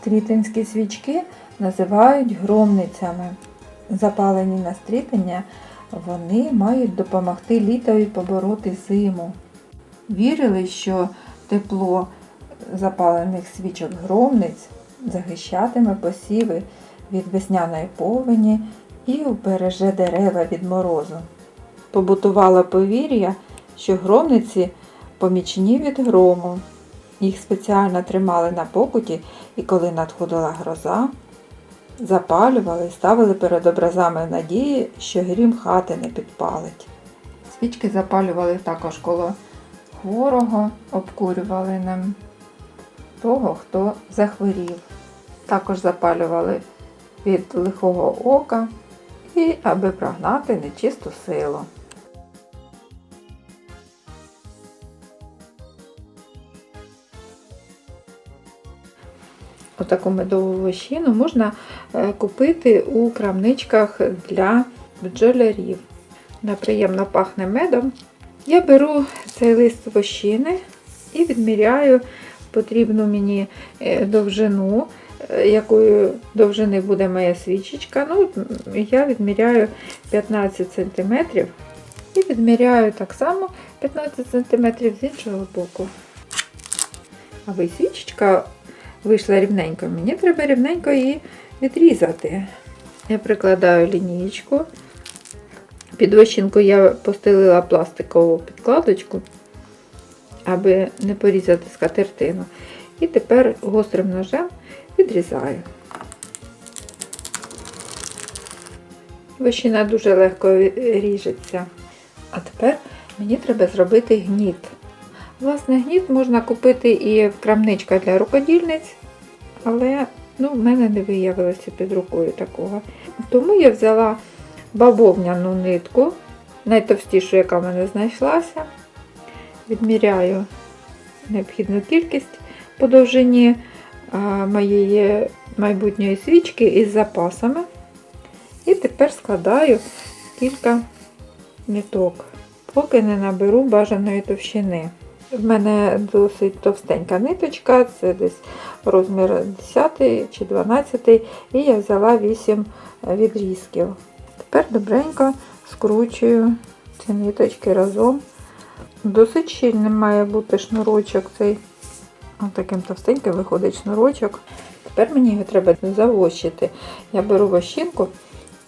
Стрітинські свічки називають громницями. Запалені на стрітення вони мають допомогти літові побороти зиму. Вірили, що тепло запалених свічок громниць захищатиме посіви від весняної повені і убереже дерева від морозу. Побутувало повір'я, що громниці помічні від грому. Їх спеціально тримали на покуті, і коли надходила гроза, запалювали і ставили перед образами надії, що грім хати не підпалить. Свічки запалювали також коло хворого, обкурювали ним того, хто захворів. Також запалювали від лихого ока і аби прогнати нечисту силу. Отаку медову вощину можна е, купити у крамничках для бджолярів. Вона приємно пахне медом. Я беру цей лист вощини і відміряю потрібну мені е, довжину, е, якою довжини буде моя свічечка. Ну, я відміряю 15 см і відміряю так само 15 см з іншого боку. Аби свічечка вийшла рівненько, мені треба рівненько її відрізати. Я прикладаю лінієчку. Під вощинку я постелила пластикову підкладочку, аби не порізати скатертину. І тепер гострим ножем відрізаю. Вощина дуже легко ріжеться. А тепер мені треба зробити гніт. Власне, гніт можна купити і в крамничках для рукодільниць, але ну, в мене не виявилося під рукою такого. Тому я взяла бавовняну нитку, найтовстішу, яка в мене знайшлася. Відміряю необхідну кількість по довжині моєї майбутньої свічки із запасами. І тепер складаю кілька ниток, поки не наберу бажаної товщини. В мене досить товстенька ниточка, це десь розмір 10 чи 12, і я взяла 8 відрізків. Тепер добренько скручую ці ниточки разом. Досить щільним має бути шнурочок цей. Ось таким товстеньким виходить шнурочок. Тепер мені його треба завощити. Я беру вощинку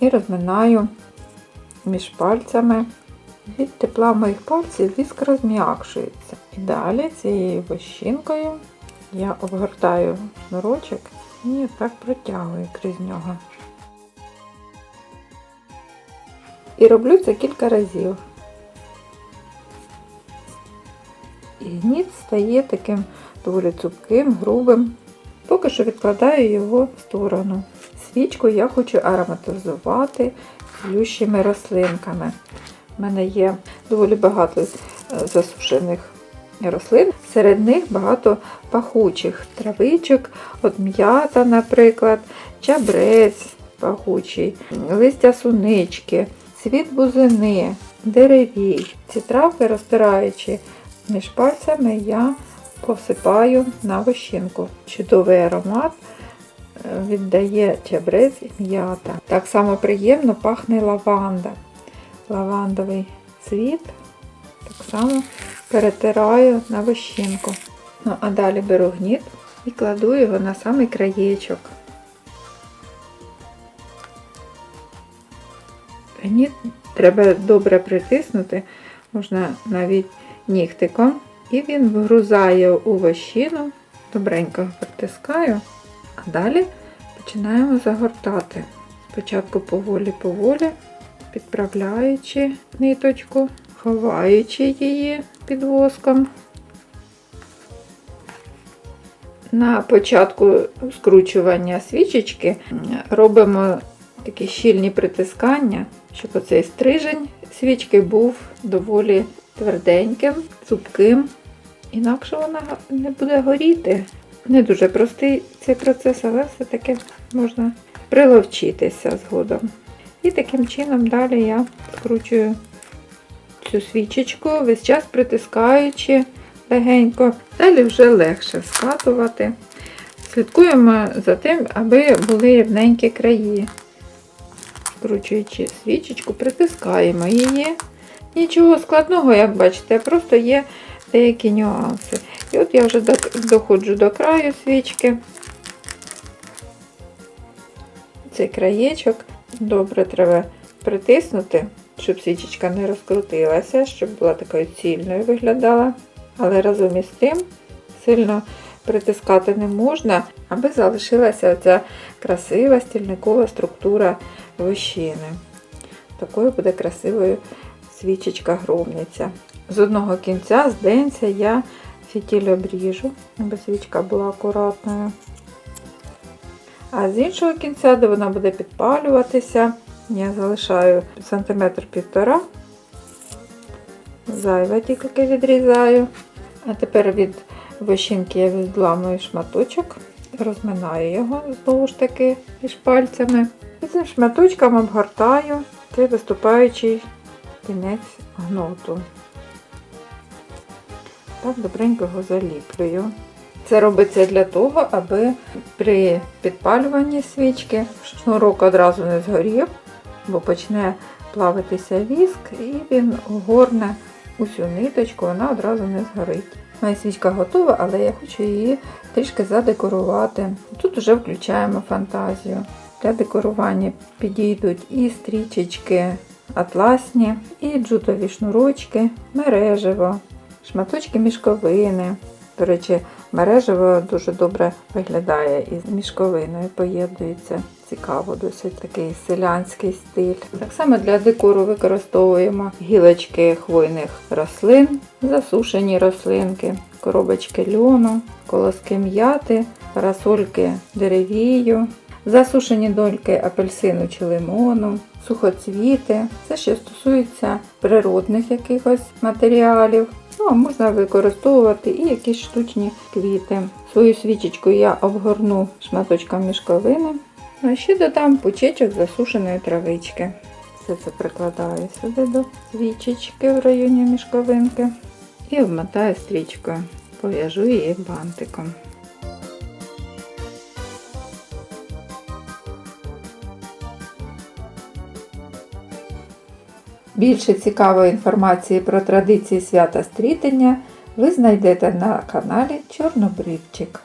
і розминаю між пальцями. Від тепла моїх пальців віск розм'якшується. І далі цією вощинкою я обгортаю шнурочок і так протягую крізь нього. І роблю це кілька разів. І гніт стає таким доволі цупким, грубим. Поки що відкладаю його в сторону. Свічку я хочу ароматизувати цілющими рослинками. У мене є доволі багато е, засушених рослин. Серед них багато пахучих травичок, от м'ята, наприклад, чабрець пахучий, листя сунички, цвіт бузини, деревій. Ці травки, розтираючи між пальцями, я посипаю на вощинку. Чудовий аромат е, віддає чабрець і м'ята. Так само приємно пахне лаванда лавандовий цвіт, так само перетираю на вощинку. Ну, а далі беру гніт і кладу його на самий краєчок. Гніт треба добре притиснути, можна навіть нігтиком, і він вгрузає у вощину, добренько притискаю, а далі починаємо загортати. Спочатку поволі-поволі підправляючи ниточку, ховаючи її під воском. На початку скручування свічечки робимо такі щільні притискання, щоб оцей стрижень свічки був доволі тверденьким, цупким, інакше вона не буде горіти. Не дуже простий цей процес, але все-таки можна приловчитися згодом. І таким чином далі я скручую цю свічечку, весь час притискаючи легенько. Далі вже легше скатувати. Слідкуємо за тим, аби були рівненькі краї. Скручуючи свічечку, притискаємо її. Нічого складного, як бачите, просто є деякі нюанси. І от я вже доходжу до краю свічки. Цей краєчок добре треба притиснути, щоб свічечка не розкрутилася, щоб була такою цільною виглядала. Але разом із тим сильно притискати не можна, аби залишилася ця красива стільникова структура вощини. Такою буде красивою свічечка громниця. З одного кінця, з денця я фітіль обріжу, аби свічка була акуратною. А з іншого кінця, де вона буде підпалюватися, я залишаю сантиметр півтора. Зайве тільки відрізаю. А тепер від вощинки я відламую шматочок, розминаю його знову ж таки між пальцями. І цим шматочком обгортаю цей виступаючий кінець гноту. Так добренько його заліплюю. Це робиться для того, аби при підпалюванні свічки шнурок одразу не згорів, бо почне плавитися віск і він горне усю ниточку, вона одразу не згорить. Моя свічка готова, але я хочу її трішки задекорувати. Тут вже включаємо фантазію. Для декорування підійдуть і стрічечки атласні, і джутові шнурочки, мережево, шматочки мішковини. До речі, мережево дуже добре виглядає із мішковиною, поєднується. Цікаво, досить такий селянський стиль. Так само для декору використовуємо гілочки хвойних рослин, засушені рослинки, коробочки льону, колоски м'яти, парасольки деревію, засушені дольки апельсину чи лимону, сухоцвіти. Це ще стосується природних якихось матеріалів. Ну, а можна використовувати і якісь штучні квіти. Свою свічечку я обгорну шматочком мішковини. А ще додам пучечок засушеної травички. Все це прикладаю сюди до свічечки в районі мішковинки і обмотаю стрічкою. Пов'яжу її бантиком. Більше цікавої інформації про традиції свята стрітення ви знайдете на каналі Чорнобривчик.